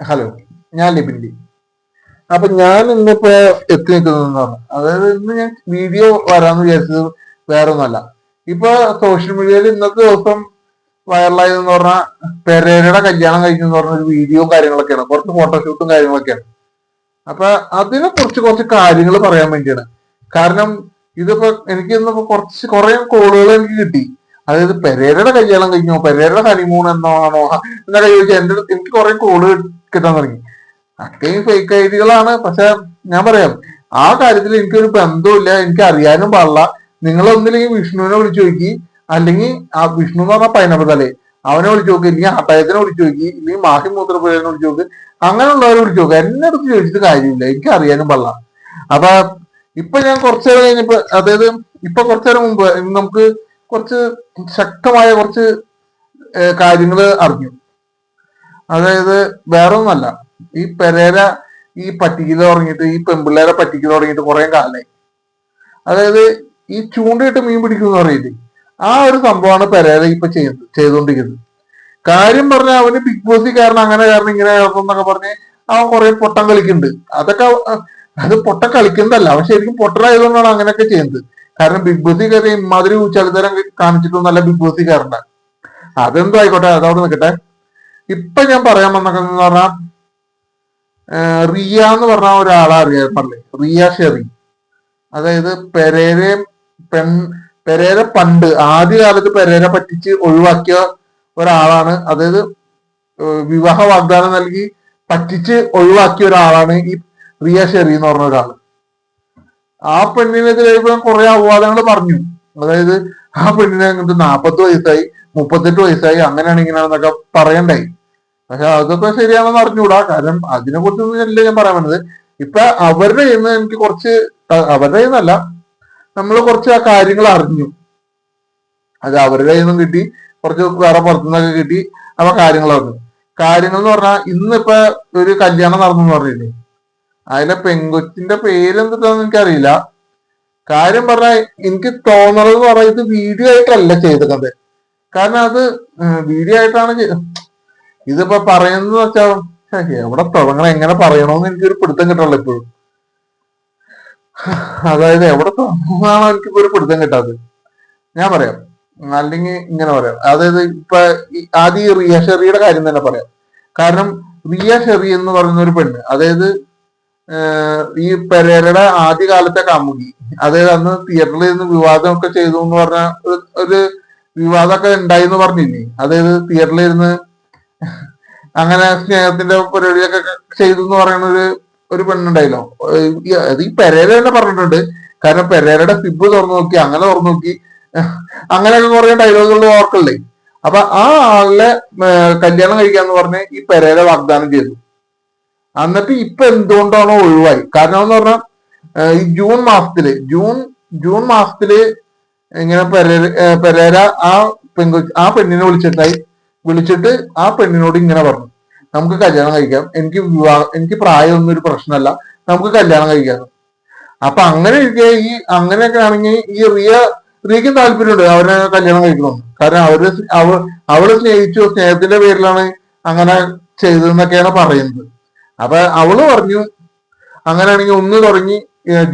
Hello ഞാൻ ലിബിൻലി അപ്പൊ ഞാൻ ഇന്നിപ്പോ എത്തി നിൽക്കുന്നതെന്നാണ് അതായത് ഇന്ന് ഞാൻ വീഡിയോ വരാന്ന് വിചാരിച്ചത് വേറെ ഒന്നല്ല ഇപ്പൊ സോഷ്യൽ മീഡിയയിൽ ഇന്നത്തെ ദിവസം വൈറലായതെന്ന് പറഞ്ഞാൽ പെരേരയുടെ കല്യാണം കഴിഞ്ഞെന്ന് പറഞ്ഞ ഒരു വീഡിയോ കാര്യങ്ങളൊക്കെയാണ്. കുറച്ച് ഫോട്ടോഷൂട്ടും കാര്യങ്ങളൊക്കെയാണ്. അപ്പൊ അതിനെ കുറിച്ച് കുറച്ച് കാര്യങ്ങൾ പറയാൻ വേണ്ടിയാണ്. കാരണം ഇതിപ്പോ എനിക്ക് ഇന്നിപ്പോ കുറച്ച് കുറെ കോളുകൾ എനിക്ക് കിട്ടി. അതായത് പെരേരയുടെ കല്യാണം കഴിഞ്ഞോ പെരേരയുടെ ഹണിമൂൺ എന്നാണോ എന്നൊക്കെ ചോദിച്ചാൽ എന്റെ എനിക്ക് കുറെ കോൾ കിട്ടാൻ തുടങ്ങി. അത്രയും ഫേക്ക് ഐഡികളാണ്. പക്ഷെ ഞാൻ പറയാം ആ കാര്യത്തിൽ എനിക്കൊരു ബന്ധവുമില്ല എനിക്ക് അറിയാനും പാടില്ല. നിങ്ങൾ ഒന്നില്ലെങ്കിൽ വിഷ്ണുവിനെ വിളിച്ചു നോക്കി. അല്ലെങ്കിൽ ആ വിഷ്ണു എന്ന് പറഞ്ഞ പൈനപ്പതലേ അവനെ വിളിച്ചു നോക്കി. ഇല്ലെങ്കിൽ ഹട്ടായത്തിനെ വിളിച്ചു നോക്കി. ഇല്ലെങ്കിൽ മാഹി മൂത്രപ്പുഴനെ വിളിച്ചു നോക്ക്. അങ്ങനെയുള്ളവരെ വിളിച്ചു നോക്ക്. എന്നെ അടുത്ത് ചോദിച്ചിട്ട് കാര്യമില്ല. എനിക്ക് അറിയാനും പാടില്ല. അപ്പൊ ഇപ്പൊ ഞാൻ കുറച്ചു നേരം കഴിഞ്ഞപ്പോ അതായത് ഇപ്പൊ കുറച്ചു നേരം മുമ്പ് നമുക്ക് കുറച്ച് ശക്തമായ കുറച്ച് കാര്യങ്ങൾ അറിഞ്ഞു. അതായത് വേറൊന്നല്ല. ഈ പെരേര ഈ പറ്റിക്കൽ തുടങ്ങിയിട്ട് ഈ പെമ്പിള്ളേരെ പറ്റിക്കൽ തുടങ്ങിയിട്ട് കുറെ കാലമായി. അതായത് ഈ ചൂണ്ടയിട്ട് മീൻ പിടിക്കുന്ന എന്ന് പറയില്ലേ ആ ഒരു സംഭവമാണ് പെരേര ഇപ്പൊ ചെയ്യുന്നത് ചെയ്തുകൊണ്ടിരിക്കുന്നത്. കാര്യം പറഞ്ഞ അവന് ബിഗ് ബോസ് കാരണം അങ്ങനെ കാരണം ഇങ്ങനെ കാരണം എന്നൊക്കെ പറഞ്ഞ് അവൻ കുറെ പൊട്ടം കളിക്കുന്നുണ്ട്. അതൊക്കെ അത് പൊട്ടം കളിക്കുന്നതല്ല. അവൻ ശരിക്കും പൊട്ടനായതുകൊണ്ടാണ് അങ്ങനെയൊക്കെ ചെയ്യുന്നത്. കാരണം ബിഗ് ബോസിൽ കയറി ഇമാതിരി ചലിതരം കാണിച്ചിട്ടൊന്നല്ല ബിഗ് ബോസിൽ കയറണ്ട അതെന്തോ ആയിക്കോട്ടെ അതവിടെ നിൽക്കട്ടെ. ഇപ്പൊ ഞാൻ പറയാൻ വന്നതെന്ന് പറഞ്ഞാൽ റിയ എന്ന് പറഞ്ഞ ഒരാളെ അറിയാൻ പള്ളി. റിയ ഷെറി. അതായത് പെരേരെ പെൺ പെരേര പണ്ട് ആദ്യകാലത്ത് പെരേര പറ്റിച്ച് ഒഴിവാക്കിയ ഒരാളാണ്. അതായത് വിവാഹ വാഗ്ദാനം നൽകി പറ്റിച്ച് ഒഴിവാക്കിയ ഒരാളാണ് ഈ റിയ ഷെറി എന്ന് പറഞ്ഞ ഒരാൾ. ആ പെണ്ണിനെതിരെ കുറെ അപവാദങ്ങൾ പറഞ്ഞു. അതായത് ആ പെണ്ണിനെ അങ്ങോട്ട് നാപ്പത്തി വയസ്സായി മുപ്പത്തെട്ട് വയസ്സായി അങ്ങനെയാണ് ഇങ്ങനെയാണെന്നൊക്കെ പറയണ്ടായി. പക്ഷെ അതൊക്കെ ശരിയാണെന്ന് അറിഞ്ഞുകൂടാ കാരണം അതിനെ കുറിച്ചൊന്നും ഞാൻ പറയാൻ വന്നത്. ഇപ്പൊ അവരുടെ ഇന്ന് എനിക്ക് കുറച്ച് അവരുടെ ഇന്നല്ല നമ്മൾ കുറച്ച് ആ കാര്യങ്ങൾ അറിഞ്ഞു. അത് അവരുടെ നിന്നും കിട്ടി കുറച്ച് വേറെ പുറത്തുനിന്നൊക്കെ കിട്ടി അപ്പൊ കാര്യങ്ങൾ അറിഞ്ഞു. കാര്യങ്ങൾ എന്ന് പറഞ്ഞാൽ ഇന്നിപ്പ ഒരു കല്യാണം നടന്നു എന്ന് പറഞ്ഞില്ലേ? അതിലെ പെങ്കൊച്ചിന്റെ പേരെന്താന്ന് എനിക്കറിയില്ല. കാര്യം പറഞ്ഞാൽ എനിക്ക് തോന്നണത് പറഞ്ഞാൽ വീഡിയോ ആയിട്ടല്ല ചെയ്തത് കാരണം അത് വീഡിയോ ആയിട്ടാണ് ഇതിപ്പോ പറയുന്നത് വെച്ചാൽ എവിടെ തുടങ്ങണം എങ്ങനെ പറയണോന്ന് എനിക്കൊരു പിടുത്തം കിട്ടണല്ലോ ഇപ്പോഴും. അതായത് എവിടെ തുടങ്ങാണോ എനിക്കിപ്പോ ഒരു പിടുത്തം കിട്ടാത്തത്. ഞാൻ പറയാം. അല്ലെങ്കിൽ ഇങ്ങനെ പറയാം. അതായത് ഇപ്പൊ ആദ്യം റിയ ഷെറിയുടെ കാര്യം തന്നെ പറയാം. കാരണം റിയ ഷെറി എന്ന് പറയുന്ന ഒരു പെണ്ണ് അതായത് ഈ പെരേരയുടെ ആദ്യകാലത്തെ കാമുകി അതായത് അന്ന് തിയേറ്ററിൽ നിന്ന് വിവാദമൊക്കെ ചെയ്തു എന്ന് പറഞ്ഞ ഒരു വിവാദമൊക്കെ ഉണ്ടായി എന്ന് പറഞ്ഞില്ലേ? അതായത് തിയേറ്ററിൽ ഇരുന്ന് അങ്ങനെ സ്നേഹത്തിന്റെ പരിപാടിയൊക്കെ ചെയ്തു എന്ന് പറയുന്ന ഒരു ഒരു പെണ്ണുണ്ടായില്ലോ അത് ഈ പെരേര തന്നെ പറഞ്ഞിട്ടുണ്ട്. കാരണം പെരേരയുടെ സിബ് തുറന്നു നോക്കി അങ്ങനെ തുറന്നു നോക്കി. അങ്ങനെയൊക്കെ കുറെ ഡയലോഗുകൾ ഓർക്കല്ലേ? അപ്പൊ ആ ആളിനെ കല്യാണം കഴിക്കാന്ന് പറഞ്ഞ് ഈ പെരേര വാഗ്ദാനം ചെയ്തു. എന്നിട്ട് ഇപ്പൊ എന്തുകൊണ്ടാണോ ഒഴിവായി? കാരണം എന്ന് പറഞ്ഞാൽ ഈ ജൂൺ മാസത്തിൽ ജൂൺ ജൂൺ മാസത്തിൽ ഇങ്ങനെ പെരേര പെരേര ആ പെങ്കു ആ പെണ്ണിനെ വിളിച്ചിട്ടായി വിളിച്ചിട്ട് ആ പെണ്ണിനോട് ഇങ്ങനെ പറഞ്ഞു. നമുക്ക് കല്യാണം കഴിക്കാം. എനിക്ക് വിവാഹം എനിക്ക് പ്രായമൊന്നും ഒരു പ്രശ്നമല്ല. നമുക്ക് കല്യാണം കഴിക്കാം. അപ്പൊ അങ്ങനെ ഇരിക്കെ ഈ അങ്ങനെയൊക്കെ ആണെങ്കിൽ ഈ റിയ റിയക്കും താല്പര്യമുണ്ട്. അവരെ കല്യാണം കഴിക്കണമെന്ന്. കാരണം അവർ അവ അവൾ സ്നേഹിച്ചു. സ്നേഹത്തിന്റെ പേരിലാണ് അങ്ങനെ ചെയ്തതെന്നൊക്കെയാണ് പറയുന്നത്. അപ്പൊ അവൾ പറഞ്ഞു അങ്ങനെയാണെങ്കിൽ ഒന്ന് തുടങ്ങി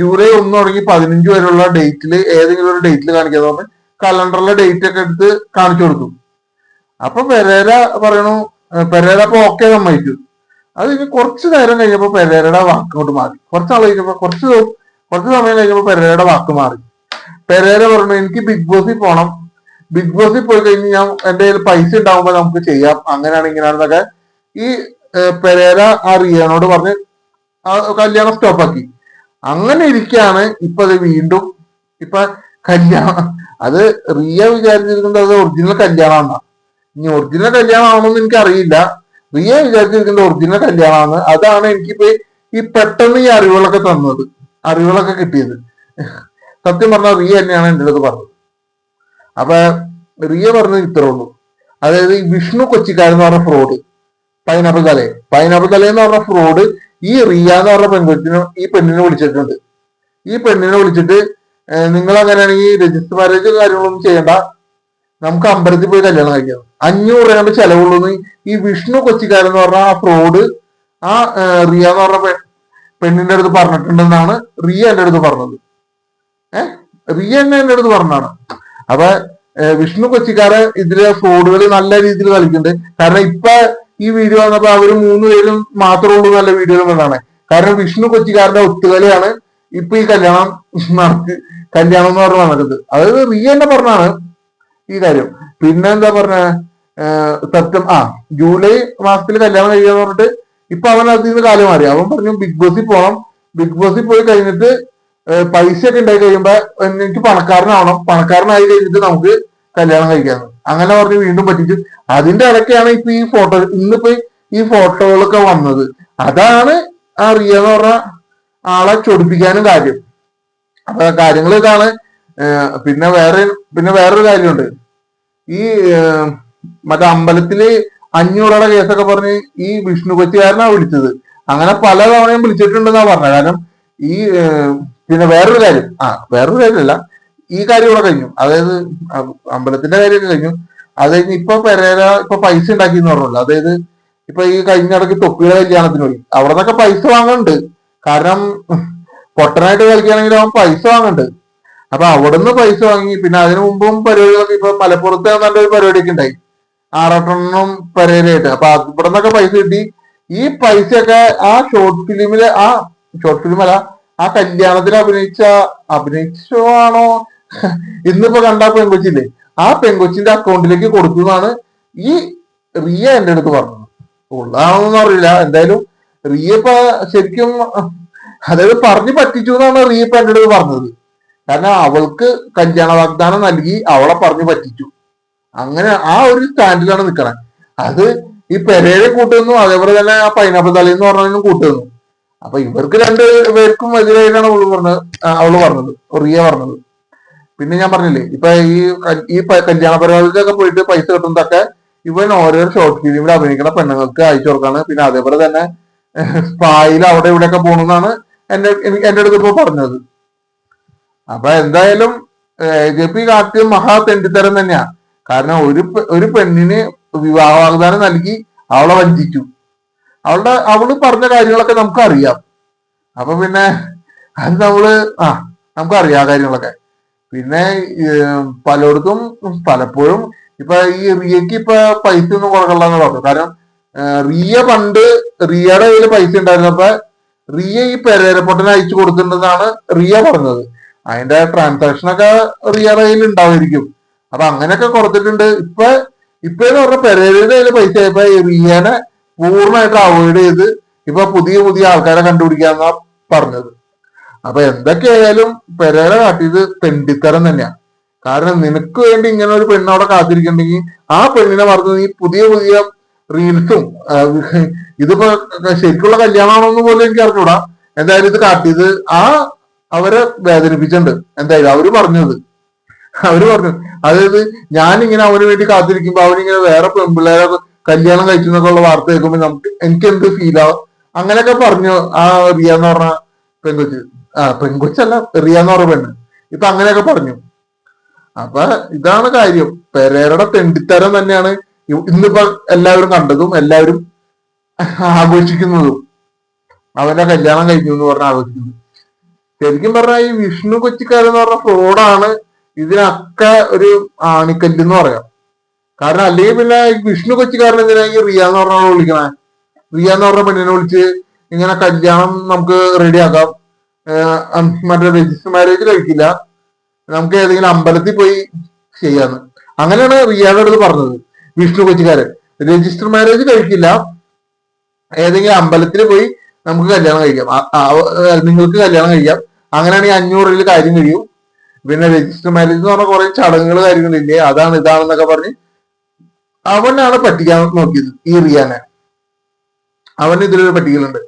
ജൂലൈ ഒന്ന് തുടങ്ങി പതിനഞ്ച് വരെയുള്ള ഡേറ്റിൽ ഏതെങ്കിലും ഒരു ഡേറ്റിൽ കാണിക്കാതെ പറഞ്ഞ് കലണ്ടറിലെ ഡേറ്റ് ഒക്കെ എടുത്ത് കാണിച്ചു കൊടുത്തു. അപ്പൊ പെരേര പറയണു പെരേര അപ്പൊ ഓക്കെ സമ്മതിച്ചു. അത് കഴിഞ്ഞ് കുറച്ച് നേരം കഴിഞ്ഞപ്പോ പെരേരയുടെ വാക്കോട്ട് മാറി. കുറച്ച് നാൾ കഴിഞ്ഞപ്പോ കുറച്ച് കുറച്ച് സമയം കഴിഞ്ഞപ്പോ പെരേരയുടെ വാക്ക് മാറി. പെരേര പറഞ്ഞു എനിക്ക് ബിഗ് ബോസിൽ പോണം. ബിഗ് ബോസിൽ പോയി കഴിഞ്ഞ് ഞാൻ എന്റെ കയ്യിൽ പൈസ ഉണ്ടാവുമ്പോ നമുക്ക് ചെയ്യാം. അങ്ങനെയാണ് ഇങ്ങനെയാണെന്നൊക്കെ ഈ പെരേര ആ റിയാനോട് പറഞ്ഞ് കല്യാണം സ്റ്റോപ്പാക്കി അങ്ങനെ ഇരിക്കാണ് ഇപ്പൊ അത് വീണ്ടും. ഇപ്പൊ കല്യാണം അത് റിയ വിചാരിച്ചിരിക്കുന്നത് അത് ഒറിജിനൽ കല്യാണമാണ് ഇനി ഒറിജിനൽ കല്യാണമാണോന്ന് എനിക്ക് അറിയില്ല റിയ വിചാരിച്ചിരിക്കുന്നത് ഒറിജിനൽ കല്യാണമാണ്? അതാണ് എനിക്കിപ്പോ ഈ പെട്ടെന്ന് ഈ അറിവുകളൊക്കെ തന്നത്. അറിവുകളൊക്കെ കിട്ടിയത്. സത്യം പറഞ്ഞാൽ റിയ തന്നെയാണ് എന്റെ അടുത്ത് പറഞ്ഞത്. അപ്പൊ റിയ പറഞ്ഞത് ഇത്രേ ഉള്ളൂ. അതായത് ഈ വിഷ്ണു കൊച്ചിക്കാരൻ എന്ന് പറഞ്ഞ ഫ്രോഡ് പൈനാപ്പിൾ തലേ പൈനാപ്പിൾ തലേ എന്ന് പറഞ്ഞ ഫ്രോഡ് ഈ റിയ എന്ന് പറഞ്ഞ പെൺകുട്ടിനെ ഈ പെണ്ണിനെ വിളിച്ചിട്ടുണ്ട്. ഈ പെണ്ണിനെ വിളിച്ചിട്ട് നിങ്ങൾ അങ്ങനെയാണെങ്കിൽ രജിസ്റ്റർ മാരേജ് കാര്യങ്ങളൊന്നും ചെയ്യണ്ട. നമുക്ക് അമ്പലത്തിൽ പോയി കല്യാണം കഴിക്കാം. അഞ്ഞൂറ് രൂപ ചെലവുള്ളൂ ഈ വിഷ്ണു കൊച്ചിക്കാരൻ എന്ന് പറഞ്ഞ ആ ഫ്രോഡ് ആ റിയ എന്ന് പറഞ്ഞ പെണ്ണിന്റെ അടുത്ത് പറഞ്ഞിട്ടുണ്ടെന്നാണ് റിയ എന്റെ അടുത്ത് പറഞ്ഞത്. ഏഹ് റിയ എന്നെ എന്റെ അടുത്ത് പറഞ്ഞാണ് അപ്പൊ വിഷ്ണു കൊച്ചിക്കാരെ ഇതിലെ ഫ്രോഡുകൾ നല്ല രീതിയിൽ കളിക്കുന്നുണ്ട്. കാരണം ഇപ്പൊ ഈ വീഡിയോ വന്നപ്പോ അവർ മൂന്ന് പേരും മാത്രമേ ഉള്ളൂ നല്ല വീഡിയോ വന്നാണ് കാരണം വിഷ്ണു കൊച്ചിക്കാരന്റെ ഒത്തുകളിയാണ് ഇപ്പൊ ഈ കല്യാണം നടക്ക് കല്യാണം എന്ന് പറഞ്ഞ് നടക്കുന്നത്. അതായത് റിയ എന്നെ പറഞ്ഞാണ് ഈ കാര്യം. പിന്നെ എന്താ പറഞ്ഞ സെപ്റ്റംബർ ആ ജൂലൈ മാസത്തിൽ കല്യാണം കഴിയാന്ന് പറഞ്ഞിട്ട് ഇപ്പൊ അവൻ അതിൽ നിന്ന് കാലം മാറി. അവൻ പറഞ്ഞു ബിഗ് ബോസിൽ പോണം. ബിഗ് ബോസിൽ പോയി കഴിഞ്ഞിട്ട് പൈസ ഒക്കെ ഉണ്ടായി കഴിയുമ്പോ എനിക്ക് പണക്കാരനാവണം. പണക്കാരനായി കഴിഞ്ഞിട്ട് നമുക്ക് കല്യാണം കഴിക്കാന്ന്. അങ്ങനെ പറഞ്ഞ് വീണ്ടും പറ്റിച്ചു. അതിന്റെ ഇടയ്ക്കാണ് ഇപ്പൊ ഈ ഫോട്ടോ ഇന്നിപ്പോ ഈ ഫോട്ടോകളൊക്കെ വന്നത്. അതാണ് ആ റിയ എന്ന് പറഞ്ഞ ആളെ ചൊടിപ്പിക്കാനും കാര്യം. അപ്പൊ കാര്യങ്ങൾ ഇതാണ്. പിന്നെ വേറെ പിന്നെ വേറൊരു കാര്യമുണ്ട്. ഈ മറ്റേ അമ്പലത്തിൽ അഞ്ഞൂറോടെ കേസൊക്കെ പറഞ്ഞ് ഈ വിഷ്ണു കൊച്ചിക്കാരനാ വിളിച്ചത്. അങ്ങനെ പല തവണയും വിളിച്ചിട്ടുണ്ടെന്നാ പറഞ്ഞത്. കാരണം ഈ പിന്നെ വേറൊരു കാര്യം. ആ വേറൊരു കാര്യമല്ല. ഈ കാര്യം ഇവിടെ കഴിഞ്ഞു. അതായത് അമ്പലത്തിന്റെ കാര്യമൊക്കെ കഴിഞ്ഞു. അത് കഴിഞ്ഞ് ഇപ്പൊ പെരേര ഇപ്പൊ പൈസ ഉണ്ടാക്കി എന്ന് പറഞ്ഞല്ലോ. അതായത് ഇപ്പൊ ഈ കഴിഞ്ഞ തൊപ്പിയുടെ കല്യാണത്തിന് പോയി. അവിടെ നിന്നൊക്കെ പൈസ വാങ്ങുന്നുണ്ട് കാരണം പൊട്ടനായിട്ട് കളിക്കുകയാണെങ്കിൽ അവൻ പൈസ വാങ്ങുന്നുണ്ട് അപ്പൊ അവിടുന്ന് പൈസ വാങ്ങി പിന്നെ അതിനു മുമ്പും പരിപാടികളൊക്കെ ഇപ്പൊ മലപ്പുറത്ത് നല്ലൊരു പരിപാടിയൊക്കെ ഉണ്ടായി. ആറട്ടെണ്ണം പരേരായിട്ട് അപ്പൊ ഇവിടെ നിന്നൊക്കെ പൈസ കിട്ടി. ഈ പൈസയൊക്കെ ആ ഷോർട്ട് ഫിലിമിൽ ആ ഷോർട്ട് ഫിലിം അല്ല ആ കല്യാണത്തിൽ അഭിനയിച്ച അഭിനയിച്ചോ ആണോ? ഇന്നിപ്പോ കണ്ട പെൺകൊച്ചില്ലേ ആ പെൺകൊച്ചിന്റെ അക്കൗണ്ടിലേക്ക് കൊടുത്തു എന്നാണ് ഈ റിയ എന്റെ അടുത്ത് പറഞ്ഞത്. ഉള്ളതാണോന്നും അറിയില്ല. എന്തായാലും റിയ ഇപ്പൊ ശരിക്കും അതായത് പറഞ്ഞു പറ്റിച്ചു എന്നാണ് റിയ ഇപ്പൊ എന്റെ അടുത്ത് പറഞ്ഞത്. കാരണം അവൾക്ക് കല്യാണ വാഗ്ദാനം നൽകി അവളെ പറഞ്ഞു പറ്റിച്ചു. അങ്ങനെ ആ ഒരു സ്റ്റാൻഡിലാണ് നിൽക്കണേ അത് ഈ പെരേരെ കൂട്ടുന്നു അതേപോലെ തന്നെ ആ പൈനാപ്പിൾ തലയിൽ എന്ന് പറഞ്ഞാലും കൂട്ടുന്നു. അപ്പൊ ഇവർക്ക് രണ്ട് പേർക്കും എതിരായിട്ടാണ് അവൾ പറഞ്ഞത് അവൾ പറഞ്ഞത് റിയ പറഞ്ഞത്. പിന്നെ ഞാൻ പറഞ്ഞില്ലേ ഇപ്പൊ ഈ ഈ കല്യാണ പരിപാടിക്കൊക്കെ പോയിട്ട് പൈസ കിട്ടുന്നതൊക്കെ ഇവൻ ഓരോ ഷോർട്ട് ഫിലിമിൽ അഭിനയിക്കുന്ന പെണ്ണുങ്ങൾക്ക് അയച്ചു കൊടുക്കാണ്. പിന്നെ അതേപോലെ തന്നെ സ്പായിൽ അവിടെ ഇവിടെയൊക്കെ പോണെന്നാണ് എന്റെ എന്റെ അടുത്ത് ഇപ്പൊ പറഞ്ഞത്. അപ്പൊ എന്തായാലും ജെ പി കാർത്തിയും മഹാ തെണ്ടിത്തരം തന്നെയാ. കാരണം ഒരു ഒരു പെണ്ണിന് വിവാഹ വാഗ്ദാനം നൽകി അവളെ വഞ്ചിച്ചു. അവളുടെ അവൾ പറഞ്ഞ കാര്യങ്ങളൊക്കെ നമുക്ക് അറിയാം അപ്പൊ പിന്നെ അത് നമ്മൾ ആ നമുക്ക് അറിയാം ആ കാര്യങ്ങളൊക്കെ. പിന്നെ പലയിടത്തും പലപ്പോഴും ഇപ്പൊ ഈ റിയക്ക് ഇപ്പൊ പൈസ ഒന്നും കൊടുക്കണ്ടെന്ന് പറഞ്ഞു കാരണം റിയ പണ്ട് റിയയുടെ കയ്യിൽ പൈസ ഉണ്ടായിരുന്നപ്പോ റിയ ഈ പെരേരപ്പൊട്ടനെ അയച്ചു കൊടുത്തിട്ടുണ്ടെന്നാണ് റിയ പറഞ്ഞത്. അതിന്റെ ട്രാൻസാക്ഷൻ ഒക്കെ റിയൽ കയ്യിൽ ഉണ്ടാവുമായിരിക്കും അപ്പൊ അങ്ങനെയൊക്കെ കൊടുത്തിട്ടുണ്ട്. ഇപ്പൊ ഇപ്പൊ എന്ന് പറഞ്ഞ പെരേരയുടെ കയ്യിൽ പൈസ ആയപ്പോ റിയനെ പൂർണമായിട്ട് അവോയ്ഡ് ചെയ്ത് ഇപ്പൊ പുതിയ പുതിയ ആൾക്കാരെ കണ്ടുപിടിക്കാന്നാ പറഞ്ഞത്. അപ്പൊ എന്തൊക്കെയായാലും പെരേര കാട്ടിയത് തെണ്ടിത്തരം തന്നെയാണ് കാരണം നിനക്ക് വേണ്ടി ഇങ്ങനെ ഒരു പെണ്ണ് അവിടെ കാത്തിരിക്കണ്ടെങ്കിൽ ആ പെണ്ണിനെ മറന്ന് നീ പുതിയ പുതിയ റീൽസും ഇതിപ്പോ ശരിക്കുള്ള കല്യാണമാണോന്ന് പോലും എനിക്ക് അറിഞ്ഞൂടാ. എന്തായാലും ഇത് കാട്ടിയത് ആ അവരെ വേദനിപ്പിച്ചിട്ടുണ്ട്. എന്തായാലും അവർ പറഞ്ഞത്. അവർ പറഞ്ഞു അതായത് ഞാനിങ്ങനെ അവന് വേണ്ടി കാത്തിരിക്കുമ്പോ അവനിങ്ങനെ വേറെ പെൺപിള്ളേരെ കല്യാണം കഴിക്കുന്നൊക്കെ ഉള്ള വാർത്ത കേൾക്കുമ്പോ നമുക്ക് എനിക്ക് എന്ത് ഫീൽ ആവും? അങ്ങനെയൊക്കെ പറഞ്ഞു ആ റിയ എന്ന് പറഞ്ഞ പെൺകൊച്ച്. ആ പെൺകൊച്ചല്ല റിയ എന്ന് പറഞ്ഞ പെണ്ണ്. ഇപ്പൊ അങ്ങനെയൊക്കെ പറഞ്ഞു. അപ്പൊ ഇതാണ് കാര്യം. പെരേരുടെ തെണ്ടിത്തരം തന്നെയാണ് ഇന്നിപ്പോ എല്ലാവരും കണ്ടതും എല്ലാവരും ആഘോഷിക്കുന്നതും. അവന്റെ കല്യാണം കഴിഞ്ഞു എന്ന് പറഞ്ഞ് ആഘോഷിക്കുന്നത് ശരിക്കും പറഞ്ഞാൽ ഈ വിഷ്ണു കൊച്ചിക്കാരൻ എന്ന് പറഞ്ഞ ഫ്രോഡാണ് ഇതിനൊക്കെ ഒരു ആണിക്കല്ല് എന്ന് പറയാം. കാരണം അല്ലെങ്കിൽ പിന്നെ വിഷ്ണു കൊച്ചിക്കാരൻ എന്തിനാ ഈ റിയ എന്ന് പറഞ്ഞ വിളിക്കണേ? റിയ എന്ന് പറഞ്ഞ പെണ്ണിനെ വിളിച്ച് ഇങ്ങനെ കല്യാണം നമുക്ക് റെഡിയാക്കാം ആക്കാം. മറ്റേ രജിസ്റ്റർ മാരേജ് കഴിക്കില്ല. നമുക്ക് ഏതെങ്കിലും അമ്പലത്തിൽ പോയി ചെയ്യാന്ന്. അങ്ങനെയാണ് റിയയുടെ അടുത്ത് പറഞ്ഞത് വിഷ്ണു കൊച്ചിക്കാരൻ രജിസ്റ്റർ മാരേജ് കഴിക്കില്ല. ഏതെങ്കിലും അമ്പലത്തിൽ പോയി നമുക്ക് കല്യാണം കഴിക്കാം. നിങ്ങൾക്ക് കല്യാണം കഴിക്കാം. അങ്ങനെയാണെങ്കിൽ അഞ്ഞൂറിൽ കാര്യം കഴിയും. പിന്നെ രജിസ്റ്റർ മാരേജ് എന്ന് പറഞ്ഞ കുറെ ചടങ്ങുകൾ കാര്യങ്ങളില്ലേ അതാണ് ഇതാണെന്നൊക്കെ പറഞ്ഞ് അവനാണ് പറ്റിക്കാൻ നോക്കിയത് ഈ റിയാനെ. അവന് ഇതിലൊരു പറ്റിക്കലുണ്ട്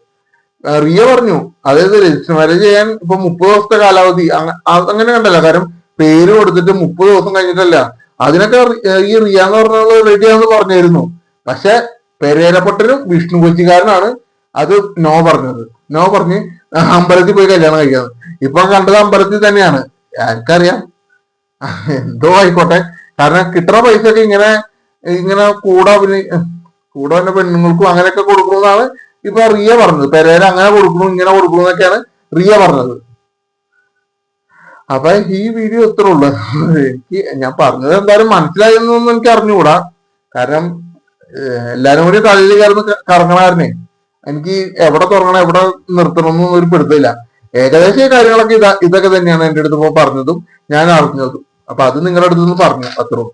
റിയ പറഞ്ഞു അതായത് രജിസ്റ്റർ മാരേജ് ചെയ്യാൻ ഇപ്പൊ മുപ്പത് ദിവസത്തെ കാലാവധി. അങ്ങ- അങ്ങനെ കണ്ടല്ല. കാരണം പേര് കൊടുത്തിട്ട് മുപ്പത് ദിവസം കഴിഞ്ഞിട്ടല്ല. അതിനൊക്കെ ഈ റിയ എന്ന് പറഞ്ഞ റെഡിയാന്ന് പറഞ്ഞായിരുന്നു. പക്ഷെ പെരേരപ്പൊട്ടനും വിഷ്ണു കൊച്ചിക്കാരനാണ് അത് നോ പറഞ്ഞത്. നോ പറഞ്ഞ് അമ്പലത്തിൽ പോയി കല്യാണം കഴിക്കാന്ന്. ഇപ്പൊ കണ്ടത് അമ്പലത്തിൽ തന്നെയാണ്. ആർക്കറിയാം എന്തോ ആയിക്കോട്ടെ. കാരണം കിട്ടുന്ന പൈസ ഒക്കെ ഇങ്ങനെ ഇങ്ങനെ കൂടെ അഭിനയി കൂടെ തന്നെ പെണ്ണുങ്ങൾക്കും അങ്ങനെയൊക്കെ കൊടുക്കണമെന്നാണ് ഇപ്പൊ റിയ പറഞ്ഞത്. പെരേര അങ്ങനെ കൊടുക്കണു ഇങ്ങനെ കൊടുക്കണു എന്നൊക്കെയാണ് റിയ പറഞ്ഞത്. അപ്പൊ ഈ വീഡിയോ ഇത്ര ഉള്ളു. എനിക്ക് ഞാൻ പറഞ്ഞത് എന്തായാലും മനസ്സിലായെന്നൊന്നും എനിക്ക് അറിഞ്ഞുകൂടാ. കാരണം എല്ലാരും കൂടി തള്ളി കയറുന്ന കറങ്ങണാരനെ എനിക്ക് എവിടെ തുടങ്ങണം എവിടെ നിർത്തണം എന്നൊന്നും ഒരു പിടുത്തില്ല ഏകദേശം കാര്യങ്ങളൊക്കെ ഇതാ ഇതൊക്കെ തന്നെയാണ് എന്റെ അടുത്ത് ഇപ്പൊ പറഞ്ഞതും ഞാൻ അറിഞ്ഞതും. അപ്പൊ അത് നിങ്ങളുടെ അടുത്ത് നിന്ന് പറഞ്ഞു അത്രയും